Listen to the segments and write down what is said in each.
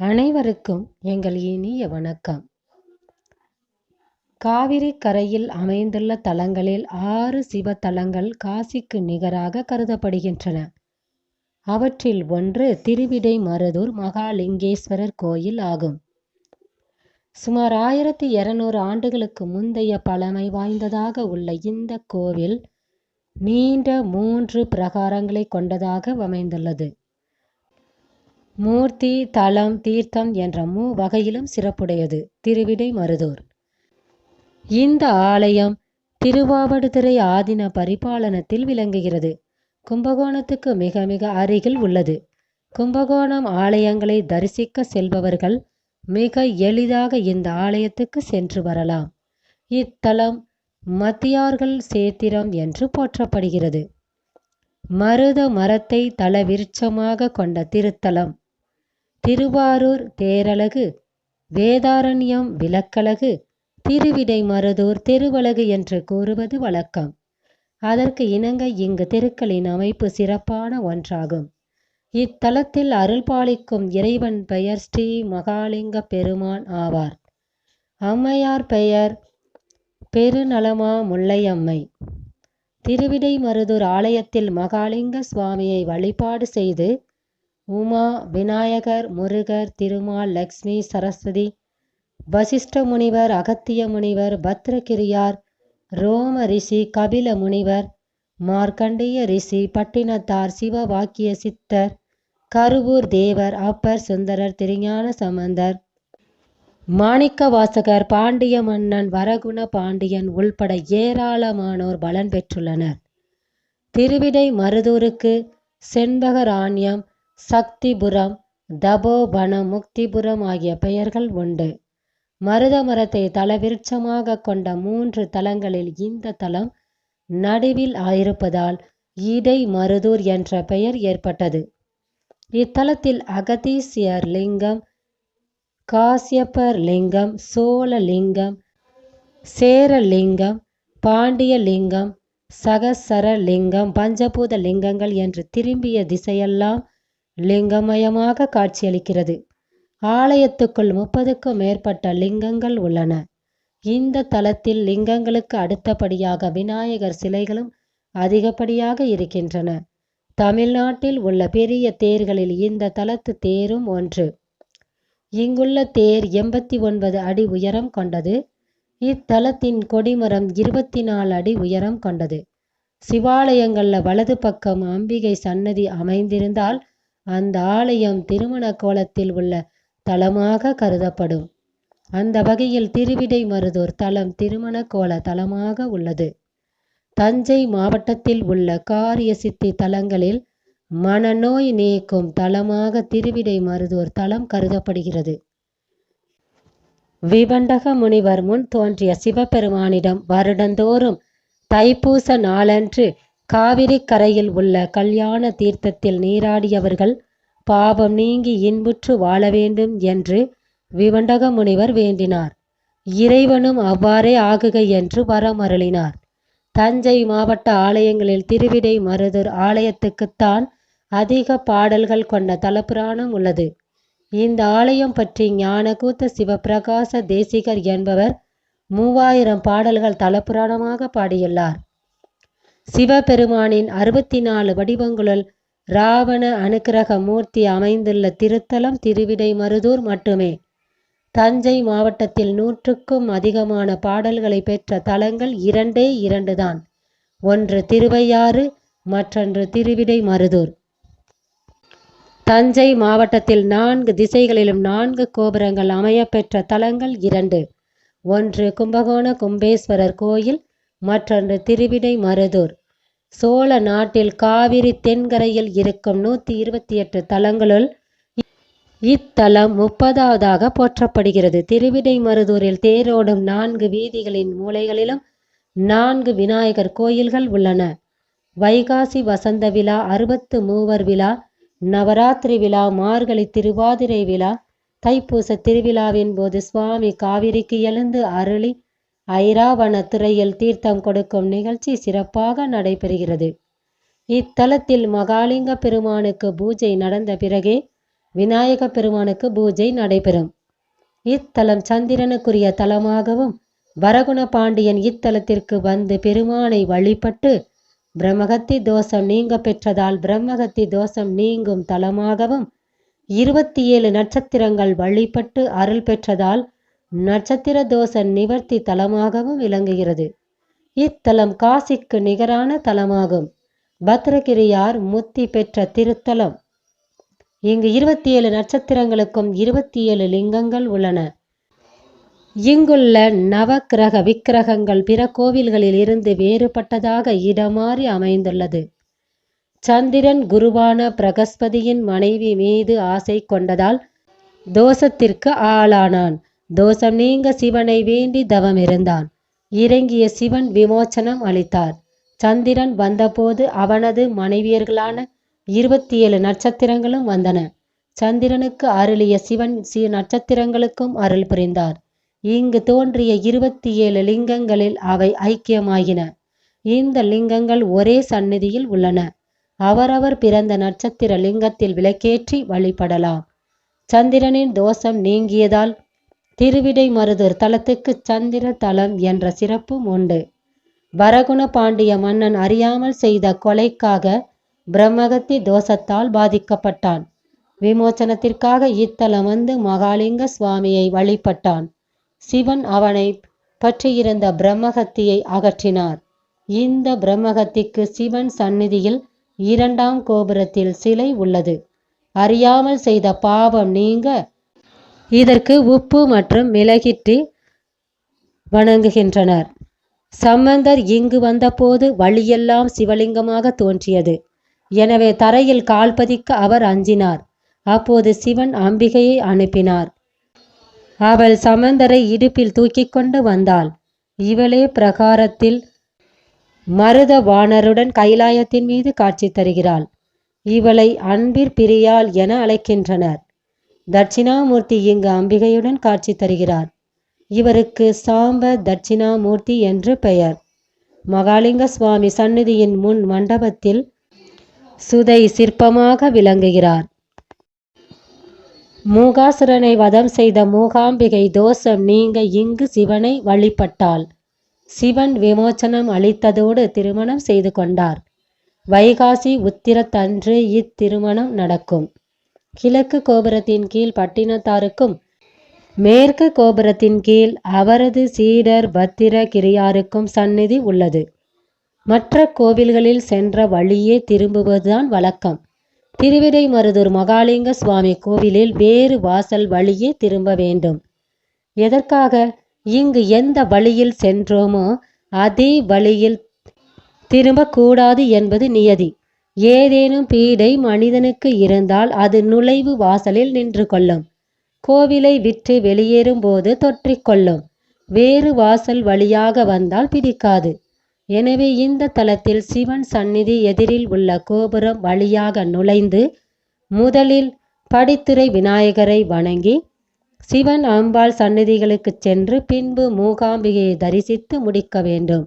அனைவருக்கும் எங்கள் இனிய வணக்கம். காவிரி கரையில் அமைந்துள்ள தலங்களில் ஆறு சிவ தலங்கள் காசிக்கு நிகராக கருதப்படுகின்றன. அவற்றில் ஒன்று திருவிடைமருதூர் மகாலிங்கேஸ்வரர் கோயில் ஆகும். சுமார் ஆயிரத்தி இருநூறு ஆண்டுகளுக்கு முந்தைய பழமை வாய்ந்ததாக உள்ள இந்த கோவில் நீண்ட மூன்று பிரகாரங்களை கொண்டதாக அமைந்துள்ளது. மூர்த்தி தலம் தீர்த்தம் என்ற மூ வகையிலும் சிறப்புடையது. திருவிடைமருதூர் இந்த ஆலயம் திருவாவடுதுறை ஆதீன பரிபாலனத்தில் விளங்குகிறது. கும்பகோணத்துக்கு மிக மிக அருகில் உள்ளது. கும்பகோணம் ஆலயங்களை தரிசிக்க செல்பவர்கள் மிக எளிதாக இந்த ஆலயத்துக்கு சென்று வரலாம். இத்தலம் மத்தியார்கள் சேத்திரம் என்று போற்றப்படுகிறது. மருத மரத்தை தலவிருட்சமாக கொண்ட திருத்தலம் திருவாரூர் தேரழகு வேதாரண்யம் விளக்கழகு திருவிடைமருதூர் திருவழகு என்று கூறுவது வழக்கம். அதற்கு இணங்க இங்கு தெருக்களின் அமைப்பு சிறப்பான ஒன்றாகும். இத்தலத்தில் அருள்பாலிக்கும் இறைவன் பெயர் ஸ்ரீ மகாலிங்க பெருமான் ஆவார். அம்மையார் பெயர் பெருநலமா முல்லையம்மை. திருவிடைமருதூர் ஆலயத்தில் மகாலிங்க சுவாமியை வழிபாடு செய்து உமா விநாயகர் முருகர் திருமால் லக்ஷ்மி சரஸ்வதி வசிஷ்ட முனிவர் அகத்திய முனிவர் பத்ரகிரியார் ரோம ரிஷி கபில முனிவர் மார்க்கண்டிய ரிஷி பட்டினத்தார் சிவவாக்கிய சித்தர் கருவூர் தேவர் அப்பர் சுந்தரர் திருஞான சம்பந்தர் மாணிக்க வாசகர் பாண்டிய மன்னன் வரகுண பாண்டியன் உள்பட ஏராளமானோர் பலன் பெற்றுள்ளனர். திருவிடை மருதூருக்கு செண்பகராண்யம் சக்திபுரம் தபோபன முக்திபுரம் ஆகிய பெயர்கள் உண்டு. மருத மரத்தை தலவிருட்சமாக கொண்ட மூன்று தலங்களில் இந்த தலம் நடுவில் ஆயிருப்பதால் இடை மருதூர் என்ற பெயர் ஏற்பட்டது. இத்தலத்தில் அகதீசியர் லிங்கம் காசியப்பர் லிங்கம் சோழலிங்கம் சேரலிங்கம் பாண்டியலிங்கம் சகசரலிங்கம் பஞ்சபூத லிங்கங்கள் என்று திரும்பிய திசையெல்லாம் லிங்கமயமாக காட்சியளிக்கிறது. ஆலயத்துக்குள் முப்பதுக்கும் மேற்பட்ட லிங்கங்கள் உள்ளன. இந்த தலத்தில் லிங்கங்களுக்கு அடுத்தபடியாக விநாயகர் சிலைகளும் அதிகப்படியாக இருக்கின்றன. தமிழ்நாட்டில் உள்ள பெரிய தேர்களில் இந்த தலத்து தேரும் ஒன்று. இங்குள்ள தேர் எண்பத்தி ஒன்பது அடி உயரம் கொண்டது. இத்தலத்தின் கொடிமரம் இருபத்தி நாலு அடி உயரம் கொண்டது. சிவாலயங்களில் வலது பக்கம் அம்பிகை சன்னதி அமைந்திருந்தால் அந்த ஆலயம் திருமண கோலத்தில் உள்ள தலமாக கருதப்படும். அந்த வகையில் திருவிடை மருதூர் தலம் திருமண கோல தலமாக உள்ளது. தஞ்சை மாவட்டத்தில் உள்ள காரிய சித்தி தலங்களில் மனநோய் நீக்கும் தலமாக திருவிடை மருதூர் தலம் கருதப்படுகிறது. விபண்டக முனிவர் முன் தோன்றிய சிவபெருமானிடம் வருடந்தோறும் தைப்பூச நாளன்று காவிரி கரையில் உள்ள கல்யாண தீர்த்தத்தில் நீராடியவர்கள் பாவம் நீங்கி இன்புற்று வாழ வேண்டும் என்று விவண்டக முனிவர் வேண்டினார். இறைவனும் அவ்வாறே ஆகுக என்று வரமருளினார். தஞ்சை மாவட்ட ஆலயங்களில் திருவிடை மருதூர் ஆலயத்துக்குத்தான் அதிக பாடல்கள் கொண்ட தலப்புராணம் உள்ளது. இந்த ஆலயம் பற்றி ஞானகூத்த சிவபிரகாச தேசிகர் என்பவர் மூவாயிரம் பாடல்கள் தலப்புராணமாக பாடியுள்ளார். சிவபெருமானின் அறுபத்தி நாலு வடிவங்களுள் ராவண அனுக்கிரக மூர்த்தி அமைந்துள்ள திருத்தலம் திருவிடை மருதூர் மட்டுமே. தஞ்சை மாவட்டத்தில் நூற்றுக்கும் அதிகமான பாடல்களை பெற்ற தலங்கள் இரண்டே இரண்டுதான். ஒன்று திருவையாறு மற்றொன்று திருவிடை மருதூர். தஞ்சை மாவட்டத்தில் நான்கு திசைகளிலும் நான்கு கோபுரங்கள் அமையப்பெற்ற தலங்கள் இரண்டு. ஒன்று கும்பகோண கும்பேஸ்வரர் கோயில் மற்றொன்று திருவிடை மருதூர். சோழ நாட்டில் காவிரி தென்கரையில் இருக்கும் நூற்றி இருபத்தி எட்டு தலங்களுள் இத்தலம் முப்பதாவதாக போற்றப்படுகிறது. திருவிடைமருதூரில் தேரோடும் நான்கு வீதிகளின் மூலைகளிலும் நான்கு விநாயகர் கோயில்கள் உள்ளன. வைகாசி வசந்த விழா அறுபத்து மூவர் விழா நவராத்திரி விழா மார்கழி திருவாதிரை விழா தைப்பூச திருவிழாவின் போது சுவாமி காவிரிக்கு எழுந்து அருளி ஐராவண துறையில் தீர்த்தம் கொடுக்கும் நிகழ்ச்சி சிறப்பாக நடைபெறுகிறது. இத்தலத்தில் மகாலிங்க பெருமானுக்கு பூஜை நடந்த பிறகே விநாயக பெருமானுக்கு பூஜை நடைபெறும். இத்தலம் சந்திரனுக்குரிய தலமாகவும் வரகுண பாண்டியன் இத்தலத்திற்கு வந்து பெருமானை வழிபட்டு பிரம்மகத்தி தோஷம் நீங்க பெற்றதால் பிரம்மகத்தி தோஷம் நீங்கும் தலமாகவும் இருபத்தி ஏழு நட்சத்திரங்கள் வழிபட்டு அருள் பெற்றதால் நட்சத்திர தோஷ நிவர்த்தி தலமாகவும் விளங்குகிறது. இத்தலம் காசிக்கு நிகரான தலமாகும். பத்ரகிரியார் முத்தி பெற்ற திருத்தலம். இங்கு இருபத்தி ஏழு நட்சத்திரங்களுக்கும் இருபத்தி ஏழு லிங்கங்கள் உள்ளன. இங்குள்ள நவக்கிரக விக்கிரகங்கள் பிற கோவில்களில் இருந்து வேறுபட்டதாக இடமாறி அமைந்துள்ளது. சந்திரன் குருவான பிரகஸ்பதியின் மனைவி மீது ஆசை கொண்டதால் தோஷத்திற்கு ஆளானான். தோஷம் நீங்க சிவனை வேண்டி தவம் இருந்தான் இறங்கிய சிவன் விமோச்சனம் அளித்தார். சந்திரன் வந்தபோது அவனது மனைவியர்களான இருபத்தி ஏழு நட்சத்திரங்களும் வந்தன. சந்திரனுக்கு அருளிய சிவன் சி நட்சத்திரங்களுக்கும் அருள் புரிந்தார். இங்கு தோன்றிய இருபத்தி ஏழு லிங்கங்களில் அவை ஐக்கியமாகின. இந்த லிங்கங்கள் ஒரே சந்நிதியில் உள்ளன. அவரவர் பிறந்த நட்சத்திர லிங்கத்தில் விளக்கேற்றி வழிபடலாம். சந்திரனின் தோஷம் நீங்கியதால் திருவிடை மருதூர் தலத்துக்கு சந்திர தலம் என்ற சிறப்பும் உண்டு. வரகுண பாண்டிய மன்னன் அறியாமல் செய்த கொலைக்காக பிரம்மகத்தி தோஷத்தால் பாதிக்கப்பட்டான். விமோச்சனத்திற்காக இத்தலம் வந்து மகாலிங்க சுவாமியை வழிபட்டான். சிவன் அவனை பற்றியிருந்த பிரம்மகத்தியை அகற்றினார். இந்த பிரம்மகத்திக்கு சிவன் சந்நிதியில் இரண்டாம் கோபுரத்தில் சிலை உள்ளது. அறியாமல் செய்த பாவம் நீங்க இதற்கு உப்பு மற்றும் மிளகிட்டு வணங்குகின்றனர். சம்பந்தர் இங்கு வந்தபோது வழியெல்லாம் சிவலிங்கமாக தோன்றியது. எனவே தரையில் கால் பதிக்க அவர் அஞ்சினார். அப்போது சிவன் அம்பிகையை அனுப்பினார். அவள் சமந்தரை இடுப்பில் தூக்கி கொண்டு வந்தாள். இவளே பிரகாரத்தில் மருத வாணருடன் கைலாயத்தின் மீது காட்சி தருகிறாள். இவளை அன்பிற் பிரியாள் என அழைக்கின்றனர். தட்சிணாமூர்த்தி இங்கு அம்பிகையுடன் காட்சி தருகிறார். இவருக்கு சாம்ப தட்சிணாமூர்த்தி என்று பெயர். மகாலிங்க சுவாமி சந்நிதியின் முன் மண்டபத்தில் சுதை சிற்பமாக விளங்குகிறார். மூகாசுரனை வதம் செய்த மூகாம்பிகை தோஷம் நீங்க இங்கு சிவனை வழிபட்டாள். சிவன் விமோச்சனம் அளித்ததோடு திருமணம் செய்து கொண்டார். வைகாசி உத்திரத்தன்று இத்திருமணம் நடக்கும். கிழக்கு கோபுரத்தின் கீழ் பட்டினத்தாருக்கும் மேற்கு கோபுரத்தின் கீழ் அவரது சீடர் பத்திர கிரியாருக்கும் சந்நிதி உள்ளது. மற்ற கோவில்களில் சென்ற வழியே திரும்புவதுதான் வழக்கம். திருவிடைமருதூர் மகாலிங்க சுவாமி கோவிலில் வேறு வாசல் வழியே திரும்ப வேண்டும். எதற்காக? இங்கு எந்த வழியில் சென்றோமோ அதே வழியில் திரும்பக்கூடாது என்பது நியதி. ஏதேனும் பீடை மனிதனுக்கு இருந்தால் அது நுழைவு வாசலில் நின்று கொள்ளும். கோவிலை விட்டு வெளியேறும் போது தொற்றிக்கொள்ளும் வேறு வாசல் வழியாக வந்தால் பிடிக்காது. எனவே இந்த தலத்தில் சிவன் சந்நிதி எதிரில் உள்ள கோபுரம் வழியாக நுழைந்து முதலில் படித்துறை விநாயகரை வணங்கி சிவன் அம்பாள் சந்நிதிகளுக்கு சென்று பின்பு மூகாம்பிகையை தரிசித்து முடிக்க வேண்டும்.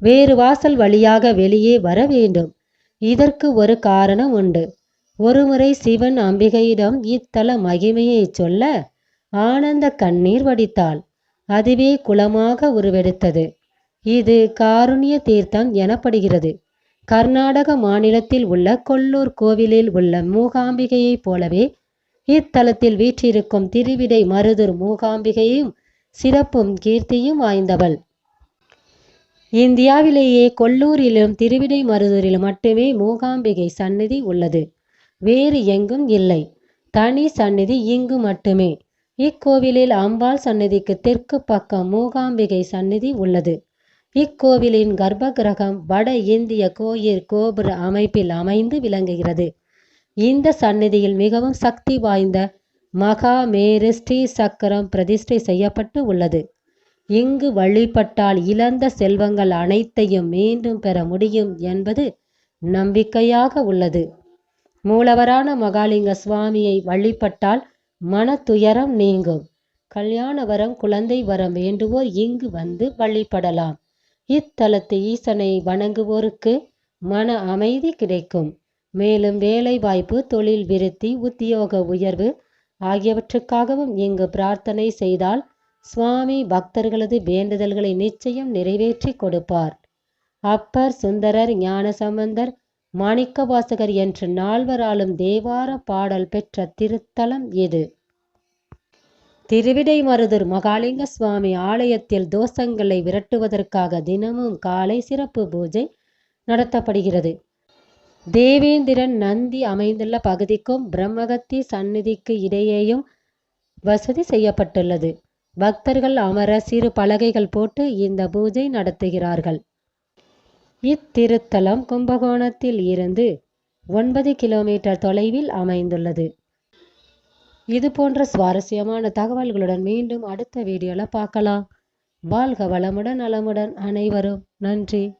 வேறு வாசல் வழியாக வெளியே வர வேண்டும். இதற்கு ஒரு காரணம் உண்டு. ஒருமுறை சிவன் அம்பிகையிடம் இத்தல மகிமையை சொல்ல ஆனந்த கண்ணீர் வடித்தாள். அதுவே குளமாக உருவெடுத்தது. இது காருண்ய தீர்த்தம் எனப்படுகிறது. கர்நாடக மாநிலத்தில் உள்ள கொல்லூர் கோவிலில் உள்ள மூகாம்பிகையைப் போலவே இத்தலத்தில் வீற்றிருக்கும் திருவிடை மருதூர் மூகாம்பிகையும் சிறப்பும் கீர்த்தியும் வாய்ந்தவள். இந்தியாவிலேயே கொல்லூரிலும் திருவிடைமருதூரிலும் மட்டுமே மூகாம்பிகை சந்நிதி உள்ளது. வேறு எங்கும் இல்லை. தனி சந்நிதி இங்கு மட்டுமே. இக்கோவிலில் அம்பாள் சந்நிதிக்கு தெற்கு பக்கம் மூகாம்பிகை சந்நிதி உள்ளது. இக்கோவிலின் கர்ப்ப கிரகம் வட இந்திய கோயில் கோபுர அமைப்பில் அமைந்து விளங்குகிறது. இந்த சந்நிதியில் மிகவும் சக்தி வாய்ந்த மகா மேரு ஸ்ரீ சக்கரம் பிரதிஷ்டை செய்யப்பட்டு உள்ளது. இங்கு வழிபட்டால் இழந்த செல்வங்கள் அனைத்தையும் மீண்டும் பெற முடியும் என்பது நம்பிக்கையாக உள்ளது. மூலவரான மகாலிங்க சுவாமியை வழிபட்டால் மன துயரம் நீங்கும். கல்யாண வரம் குழந்தை வரம் வேண்டுவோர் இங்கு வந்து வழிபடலாம். இத்தலத்து ஈசனை வணங்குவோருக்கு மன அமைதி கிடைக்கும். மேலும் வேலை வாய்ப்பு தொழில் விருத்தி உத்தியோக உயர்வு ஆகியவற்றுக்காகவும் இங்கு பிரார்த்தனை செய்தால் சுவாமி பக்தர்களது வேண்டுதல்களை நிச்சயம் நிறைவேற்றி கொடுப்பார். அப்பர் சுந்தரர் ஞானசம்பந்தர் மாணிக்கவாசகர் என்று நால்வராலும் தேவார பாடல் பெற்ற திருத்தலம் இது. திருவிடைமருதூர் மகாலிங்க சுவாமி ஆலயத்தில் தோஷங்களை விரட்டுவதற்காக தினமும் காலை சிறப்பு பூஜை நடத்தப்படுகிறது. தேவேந்திரன் நந்தி அமைந்துள்ள பகுதிக்கும் பிரம்மகத்தி சந்நிதிக்கு இடையேயும் வசதி செய்யப்பட்டுள்ளது. பக்தர்கள் அமர சிறு பலகைகள் போட்டு இந்த பூஜை நடத்துகிறார்கள். இத்திருத்தலம் கும்பகோணத்தில் இருந்து ஒன்பது கிலோமீட்டர் தொலைவில் அமைந்துள்ளது. இது போன்ற சுவாரஸ்யமான தகவல்களுடன் மீண்டும் அடுத்த வீடியோல பார்க்கலாம். வாழ்க வளமுடன் நலமுடன் அனைவரும். நன்றி.